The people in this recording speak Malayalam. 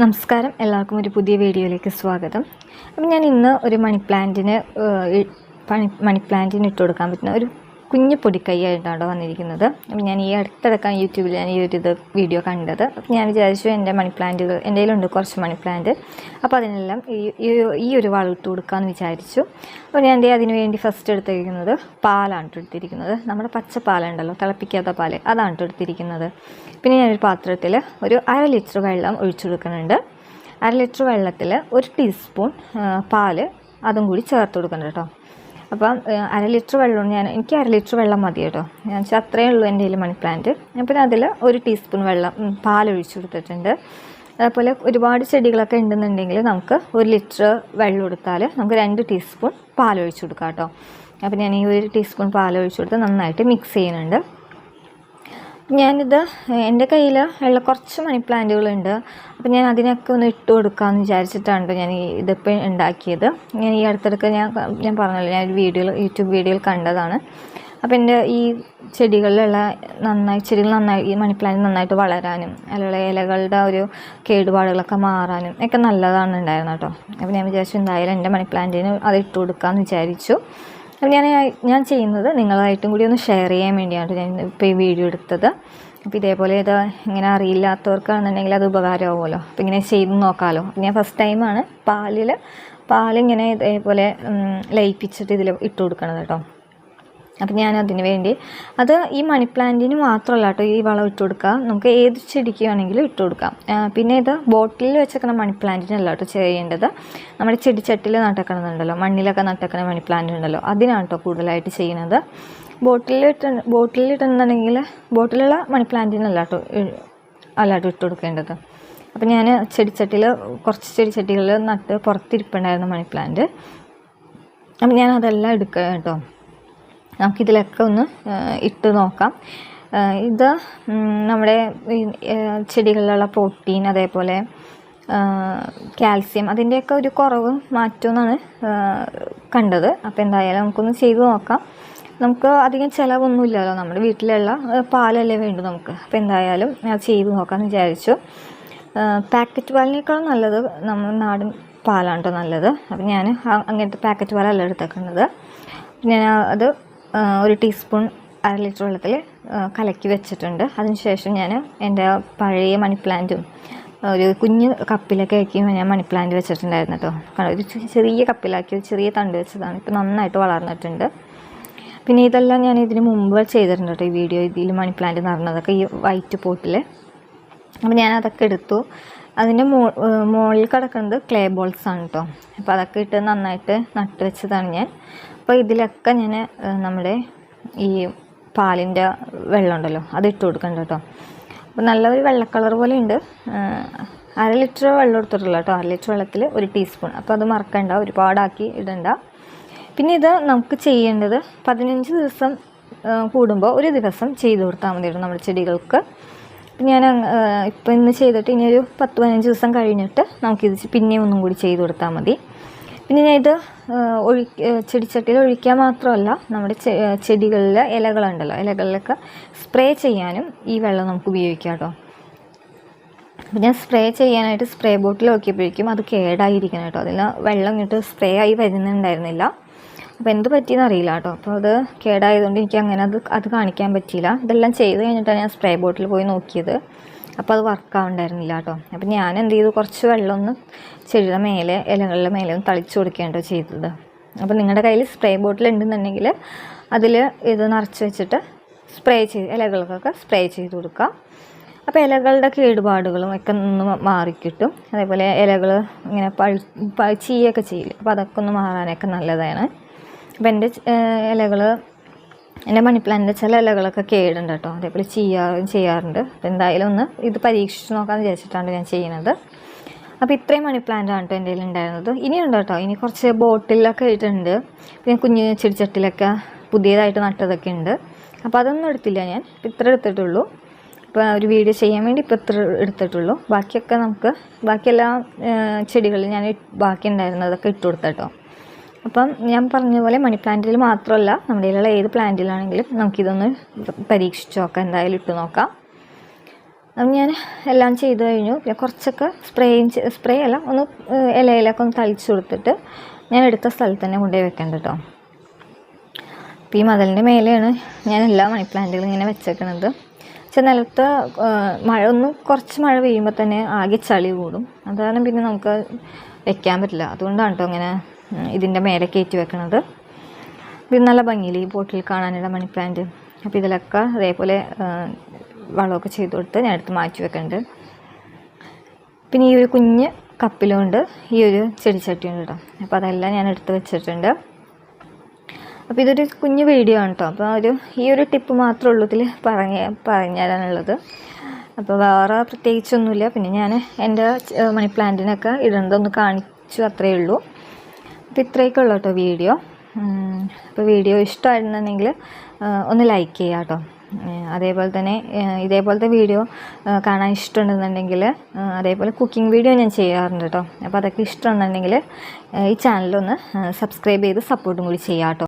നമസ്കാരം. എല്ലാവർക്കും ഒരു പുതിയ വീഡിയോയിലേക്ക് സ്വാഗതം. അപ്പം ഞാൻ ഇന്ന് ഒരു മണി പ്ലാന്റിന് മണി പ്ലാന്റിന് ഇട്ട് കൊടുക്കാൻ പറ്റുന്ന ഒരു കുഞ്ഞു പൊടിക്കൈയായിട്ടാണ് വന്നിരിക്കുന്നത്. അപ്പം ഞാൻ ഈ അടുത്തിടക്കാൻ യൂട്യൂബിൽ ഞാൻ ഈ ഒരു ഇത് വീഡിയോ കണ്ടത്. അപ്പം ഞാൻ വിചാരിച്ചു എന്റെ മണി പ്ലാന്റുകൾ എന്റെ കയ്യിലുണ്ട് കുറച്ച് മണി പ്ലാന്റ്. അപ്പോൾ അതിനെല്ലാം ഈ ഈ- ഒരു വളർത്തു കൊടുക്കാമെന്ന് വിചാരിച്ചു. അപ്പോൾ ഞാൻ അതിന് വേണ്ടി ഫസ്റ്റ് എടുത്തിരിക്കുന്നത് പാലാണ് എടുത്തിരിക്കുന്നത് നമ്മുടെ പച്ച പാലുണ്ടല്ലോ തിളപ്പിക്കാത്ത പാൽ അതാണ് എടുത്തിരിക്കുന്നത് പിന്നെ ഞാനൊരു പാത്രത്തിൽ ഒരു അര ലിറ്റർ വെള്ളം ഒഴിച്ചു കൊടുക്കുന്നുണ്ട്. അര ലിറ്റർ വെള്ളത്തിൽ ഒരു ടീസ്പൂൺ പാൽ അതും കൂടി ചേർത്ത് കൊടുക്കണം കേട്ടോ. അപ്പം അര ലിറ്റർ വെള്ളം ഞാൻ എനിക്ക് അര ലിറ്റർ വെള്ളം മതി കേട്ടോ. ഞാൻ വെച്ചാൽ അത്രയേ ഉള്ളൂ എന്റെ കയ്യിൽ മണി പ്ലാന്റ് അപ്പം അതിൽ ഒരു ടീസ്പൂൺ വെള്ളം ഒഴിച്ചു കൊടുത്തിട്ടുണ്ട്. അതുപോലെ ഒരുപാട് ചെടികളൊക്കെ ഉണ്ടെന്നുണ്ടെങ്കിൽ നമുക്ക് ഒരു ലിറ്റർ വെള്ളം കൊടുത്താൽ നമുക്ക് രണ്ട് ടീസ്പൂൺ പാൽ ഒഴിച്ചു കൊടുക്കാം കേട്ടോ. അപ്പം ഞാൻ ഈ ഒരു ടീസ്പൂൺ പാൽ ഒഴിച്ചു കൊടുത്ത് നന്നായിട്ട് മിക്സ് ചെയ്യുന്നുണ്ട്. ഞാനിത് എന്റെ കയ്യിൽ ഉള്ള കുറച്ച് മണി പ്ലാന്റുകളുണ്ട് അപ്പോൾ ഞാൻ അതിനൊക്കെ ഒന്ന് ഇട്ട് കൊടുക്കാമെന്ന് വിചാരിച്ചിട്ടാണ് ഞാൻ ഇതിപ്പോൾ ഉണ്ടാക്കിയത്. ഞാൻ ഈ അടുത്തിടയ്ക്ക് ഞാൻ ഞാൻ പറഞ്ഞല്ലോ ഞാൻ ഒരു വീഡിയോയിൽ യൂട്യൂബ് വീഡിയോയിൽ കണ്ടതാണ്. അപ്പോൾ എന്റെ ഈ ചെടികളിലുള്ള നന്നായി ചെടികൾ നന്നായി ഈ മണി പ്ലാന്റ് നന്നായിട്ട് വളരാനും അതിലുള്ള ഇലകളുടെ ഒരു കേടുപാടുകളൊക്കെ മാറാനും ഒക്കെ നല്ലതാണ് ഉണ്ടായിരുന്നത് കേട്ടോ. അപ്പോൾ ഞാൻ വിചാരിച്ചു എന്തായാലും എന്റെ മണി പ്ലാന്റിന് അത് ഇട്ട് കൊടുക്കാമെന്ന് വിചാരിച്ചു. ഞാൻ ഞാൻ ചെയ്യുന്നത്. നിങ്ങളായിട്ടും കൂടി ഒന്ന് ഷെയർ ചെയ്യാൻ വേണ്ടിയാണ് ഞാൻ ഇപ്പോൾ ഈ വീഡിയോ എടുത്തത്. അപ്പോൾ ഇതേപോലെ ഇത് ഇങ്ങനെ അറിയില്ലാത്തവർക്കാണെന്നുണ്ടെങ്കിൽ അത് ഉപകാരമാവുമല്ലോ. അപ്പോൾ ഇങ്ങനെ ചെയ്ത് നോക്കാമല്ലോ ഞാൻ ഫസ്റ്റ് ടൈമാണ് പാലിൽ പാലിങ്ങനെ ഇതേപോലെ ലയിപ്പിച്ചിട്ട് ഇതിൽ ഇട്ട് കൊടുക്കണത് കേട്ടോ. അപ്പം ഞാൻ അതിന് വേണ്ടി അത് ഈ മണി പ്ലാന്റിന് മാത്രമല്ല കേട്ടോ ഈ വളം ഇട്ട് കൊടുക്കുക. നമുക്ക് ഏത് ചെടിക്ക് വേണമെങ്കിലും ഇട്ട് കൊടുക്കാം. പിന്നെ ഇത് ബോട്ടിലിൽ വെച്ചേക്കണ മണി പ്ലാന്റിനല്ല കേട്ടോ ചെയ്യേണ്ടത്. നമ്മുടെ ചെടിച്ചട്ടിൽ നട്ടക്കണമെന്നുണ്ടല്ലോ മണ്ണിലൊക്കെ നട്ടക്കണ മണി പ്ലാന്റ് ഉണ്ടല്ലോ അതിനാണ് കേട്ടോ കൂടുതലായിട്ട് ചെയ്യുന്നത്. ബോട്ടിലിൽ ഇട്ട് ബോട്ടിലിൽ ഇട്ടുണ്ടെങ്കിൽ ബോട്ടിലുള്ള മണി പ്ലാന്റിനല്ല കേട്ടോ അല്ലാട്ടോ ഇട്ട് കൊടുക്കേണ്ടത്. അപ്പം ഞാൻ ചെടിച്ചട്ടിയിൽ കുറച്ച് ചെടിച്ചട്ടികളിൽ നട്ട് പുറത്തിരിപ്പുണ്ടായിരുന്നു മണി പ്ലാന്റ് അപ്പം ഞാൻ അതെല്ലാം എടുക്കുക കേട്ടോ. നമുക്കിതിലൊക്കെ ഒന്ന് ഇട്ട് നോക്കാം. ഇത് നമ്മുടെ ചെടികളിലുള്ള പ്രോട്ടീൻ അതേപോലെ കാൽസ്യം അതിന്റെയൊക്കെ ഒരു കുറവ് മാറ്റുമെന്നാണ് കണ്ടത്. അപ്പോൾ എന്തായാലും നമുക്കൊന്ന് ചെയ്ത് നോക്കാം. നമുക്ക് അധികം ചിലവൊന്നുമില്ലല്ലോ. നമ്മുടെ വീട്ടിലുള്ള പാലല്ലേ വേണ്ടു നമുക്ക്. അപ്പോൾ എന്തായാലും ഞാൻ ചെയ്ത് നോക്കാമെന്ന് വിചാരിച്ചു. പാക്കറ്റ് പാലിനേക്കാളും നല്ലത് നമ്മൾ നാടൻ പാലാണ് കേട്ടോ നല്ലത്. അപ്പം ഞാൻ അങ്ങനത്തെ പാക്കറ്റ് പാലല്ല എടുത്തേക്കുന്നത്. ഞാൻ അത് ഒരു ടീസ്പൂൺ അര ലിറ്റർ വെള്ളത്തിൽ കലക്കി വെച്ചിട്ടുണ്ട്. അതിനുശേഷം ഞാൻ എന്റെ പഴയ മണി പ്ലാന്റും ഒരു കുഞ്ഞ് കപ്പിലൊക്കെ ആക്കി ഞാൻ മണി പ്ലാന്റ് വെച്ചിട്ടുണ്ടായിരുന്നു കേട്ടോ. ഒരു ചെറിയ കപ്പിലാക്കി ഒരു ചെറിയ തണ്ട് വെച്ചതാണ്. ഇപ്പോൾ നന്നായിട്ട് വളർന്നിട്ടുണ്ട്. പിന്നെ ഇതെല്ലാം ഞാൻ ഇതിന് മുമ്പ് ചെയ്തിട്ടുണ്ട് കേട്ടോ ഈ വീഡിയോ ഇതിൽ മണി പ്ലാന്റ് നടന്നതൊക്കെ ഈ വൈറ്റ് പോട്ടിൽ. അപ്പോൾ ഞാൻ അതൊക്കെ എടുത്തു. അതിന്റെ മോ മുകളിൽ കിടക്കുന്നത് ക്ലേ ബോൾസ് ആണ് കേട്ടോ അപ്പോൾ അതൊക്കെ ഇട്ട് നന്നായിട്ട് നട്ട് വെച്ചതാണ് ഞാൻ. അപ്പോൾ ഇതിലൊക്കെ ഞാൻ നമ്മുടെ ഈ പാലിന്റെ വെള്ളം ഉണ്ടല്ലോ അത് ഇട്ട് കൊടുക്കണ്ട കേട്ടോ അപ്പോൾ നല്ലൊരു വെള്ള കളർ പോലെ ഉണ്ട്. അര ലിറ്റർ വെള്ളം എടുത്തിട്ടുള്ള കേട്ടോ അര ലിറ്റർ വെള്ളത്തിൽ ഒരു ടീസ്പൂൺ അപ്പോൾ അത് മറക്കണ്ട ഒരുപാടാക്കി ഇടണ്ട. പിന്നെ ഇത് നമുക്ക് ചെയ്യേണ്ടത് പതിനഞ്ച് ദിവസം കൂടുമ്പോൾ ഒരു ദിവസം ചെയ്ത് കൊടുത്താൽ മതി നമ്മുടെ ചെടികൾക്ക്. ഞാൻ ഇപ്പം ഇന്ന് ചെയ്തിട്ട് ഇനി ഒരു പത്ത് പതിനഞ്ച് ദിവസം കഴിഞ്ഞിട്ട് നമുക്കിത് പിന്നെയും ഒന്നും കൂടി ചെയ്ത് കൊടുത്താൽ മതി. പിന്നെ ഞാൻ ഒഴി ചെടിച്ചട്ടിയിൽ ഒഴിക്കാൻ മാത്രമല്ല നമ്മുടെ ചെടികളിൽ ഇലകളുണ്ടല്ലോ ഇലകളിലൊക്കെ സ്പ്രേ ചെയ്യാനും ഈ വെള്ളം നമുക്ക് ഉപയോഗിക്കാം കേട്ടോ. ഞാൻ സ്പ്രേ ചെയ്യാനായിട്ട് സ്പ്രേ ബോട്ടിൽ നോക്കിയപ്പോഴേക്കും അത് കേടായിരിക്കണം കേട്ടോ. അതിൽ വെള്ളം ഇങ്ങോട്ട് സ്പ്രേ ആയി വരുന്നുണ്ടായിരുന്നില്ല. അപ്പോൾ എന്ത് പറ്റിയെന്ന് അറിയില്ല കേട്ടോ. അപ്പോൾ അത് കേടായതുകൊണ്ട് എനിക്ക് അങ്ങനെ അത് അത് കാണിക്കാൻ പറ്റിയില്ല. ഇതെല്ലാം ചെയ്ത് കഴിഞ്ഞിട്ടാണ് ഞാൻ സ്പ്രേ ബോട്ടിൽ പോയി നോക്കിയത്. അപ്പോൾ അത് വർക്ക് ആവുന്നുണ്ടായിരുന്നില്ല കേട്ടോ. അപ്പം ഞാൻ എന്ത് ചെയ്തു? കുറച്ച് വെള്ളം ഒന്ന് ചെടിയുടെ മേലെ ഇലകളുടെ മേലെ ഒന്ന് തളിച്ചു കൊടുക്കുകയാണ് ചെയ്തത്. അപ്പോൾ നിങ്ങളുടെ കയ്യിൽ സ്പ്രേ ബോട്ടിൽ ഉണ്ടെന്നുണ്ടെങ്കിൽ അതിൽ ഇത് നിറച്ച് വെച്ചിട്ട് സ്പ്രേ ചെയ്ത് ഇലകൾക്കൊക്കെ സ്പ്രേ ചെയ്ത് കൊടുക്കുക. അപ്പോൾ ഇലകളുടെ കേടുപാടുകളും ഒക്കെ ഒന്ന് മാറിക്കിട്ടും. അതേപോലെ ഇലകൾ ഇങ്ങനെ പഴു ചീയൊക്കെ ചെയ്യില്ല? അപ്പോൾ അതൊക്കെ ഒന്ന് മാറാനൊക്കെ നല്ലതാണ്. അപ്പോൾ എന്റെ ഇലകൾ എന്റെ മണി പ്ലാന്റിന്റെ ചില ഇലകളൊക്കെ കേടുണ്ട് കേട്ടോ. അതേപോലെ ചെയ്യാറും ചെയ്യാറുണ്ട്. അപ്പോൾ എന്തായാലും ഒന്ന് ഇത് പരീക്ഷിച്ച് നോക്കാമെന്ന് വിചാരിച്ചിട്ടാണ് ഞാൻ ചെയ്യുന്നത്. അപ്പോൾ ഇത്രയും മണിപ്ലാന്റ് ആണ് കേട്ടോ എന്റെ ഉണ്ടായിരുന്നത്. ഇനിയുണ്ട് കേട്ടോ. ഇനി കുറച്ച് ബോട്ടിലൊക്കെ ഇട്ടുണ്ട് പിന്നെ കുഞ്ഞ് ചെടിച്ചട്ടിലൊക്കെ പുതിയതായിട്ട് നട്ടതൊക്കെ ഉണ്ട്. അപ്പോൾ അതൊന്നും എടുത്തില്ല ഞാൻ. ഇത്ര എടുത്തിട്ടുള്ളൂ. ഇപ്പോൾ ഒരു വീഡിയോ ചെയ്യാൻ വേണ്ടി ഇപ്പോൾ ഇത്ര എടുത്തിട്ടുള്ളൂ. ബാക്കിയൊക്കെ നമുക്ക് ബാക്കിയെല്ലാ ചെടികളിൽ ഞാൻ ബാക്കി ഉണ്ടായിരുന്നതൊക്കെ ഇട്ട് കൊടുത്തട്ടോ അപ്പം ഞാൻ പറഞ്ഞ പോലെ മണി പ്ലാന്റിൽ മാത്രമല്ല നമ്മുടെ കയ്യിലുള്ള ഏത് പ്ലാന്റിലാണെങ്കിലും നമുക്കിതൊന്ന് പരീക്ഷിച്ച് നോക്കാം. എന്തായാലും ഇട്ട് നോക്കാം. അപ്പം ഞാൻ എല്ലാം ചെയ്ത് കഴിഞ്ഞു. പിന്നെ കുറച്ചൊക്കെ സ്പ്രേയും സ്പ്രേ അല്ല ഒന്ന് ഇലയിലൊക്കെ ഒന്ന് തളിച്ചു കൊടുത്തിട്ട് ഞാൻ എടുത്ത സ്ഥലത്ത് തന്നെ കൊണ്ടുപോയി വെക്കേണ്ട കേട്ടോ അപ്പോൾ ഈ മതിലിന്റെ മേലെയാണ് ഞാൻ എല്ലാ മണി പ്ലാന്റുകളും ഇങ്ങനെ വെച്ചേക്കണത്. പക്ഷെ നിലത്ത് മഴ ഒന്ന് കുറച്ച് മഴ പെയ്യുമ്പോൾ തന്നെ ആകെ ചളി കൂടും. അതാണ് പിന്നെ നമുക്ക് വെക്കാൻ പറ്റില്ല. അതുകൊണ്ടാണ് കേട്ടോ ഇങ്ങനെ ഉം, ഇതിന്റെ മേലെ കയറ്റി വെക്കണത്. ഇത് നല്ല ഭംഗിയില്ല ഈ ബോട്ടിൽ കാണാനുള്ള മണി പ്ലാന്റ് അപ്പോൾ ഇതിലൊക്കെ അതേപോലെ വളമൊക്കെ ചെയ്ത് കൊടുത്ത് ഞാൻ എടുത്ത് മാറ്റി വെക്കുന്നുണ്ട് പിന്നെ ഈ ഒരു കുഞ്ഞ് കപ്പിലുണ്ട് ഈ ഒരു ചെടിച്ചട്ടിയുണ്ട് കേട്ടോ അപ്പോൾ അതെല്ലാം ഞാൻ എടുത്ത് വെച്ചിട്ടുണ്ട്. അപ്പോൾ ഇതൊരു കുഞ്ഞ് വീഡിയോ ആണ് കേട്ടോ അപ്പോൾ ഒരു ഈ ഒരു ടിപ്പ് മാത്രമേ ഉള്ളൂ ഇതിൽ പറഞ്ഞ പറഞ്ഞുതരാനുള്ളത് അപ്പോൾ വേറെ പ്രത്യേകിച്ചൊന്നുമില്ല. പിന്നെ ഞാൻ എന്റെ മണി പ്ലാന്റിനൊക്കെ ഇടേണ്ടതൊന്ന് കാണിച്ചു അത്രയേ ഉള്ളൂ. അപ്പോൾ ഇത്രയൊക്കെ ഉള്ളൂ കേട്ടോ വീഡിയോ അപ്പോൾ വീഡിയോ ഇഷ്ടമായിരുന്നുണ്ടെങ്കിൽ ഒന്ന് ലൈക്ക് ചെയ്യുക കേട്ടോ അതേപോലെ തന്നെ ഇതേപോലത്തെ വീഡിയോ കാണാൻ ഇഷ്ടമുണ്ടെന്നുണ്ടെങ്കിൽ അതേപോലെ കുക്കിംഗ് വീഡിയോ ഞാൻ ചെയ്യാറുണ്ട് കേട്ടോ അപ്പോൾ അതൊക്കെ ഇഷ്ടമുണ്ടെന്നുണ്ടെങ്കിൽ ഈ ചാനലൊന്ന് സബ്സ്ക്രൈബ് ചെയ്ത് സപ്പോർട്ടും കൂടി ചെയ്യാം കേട്ടോ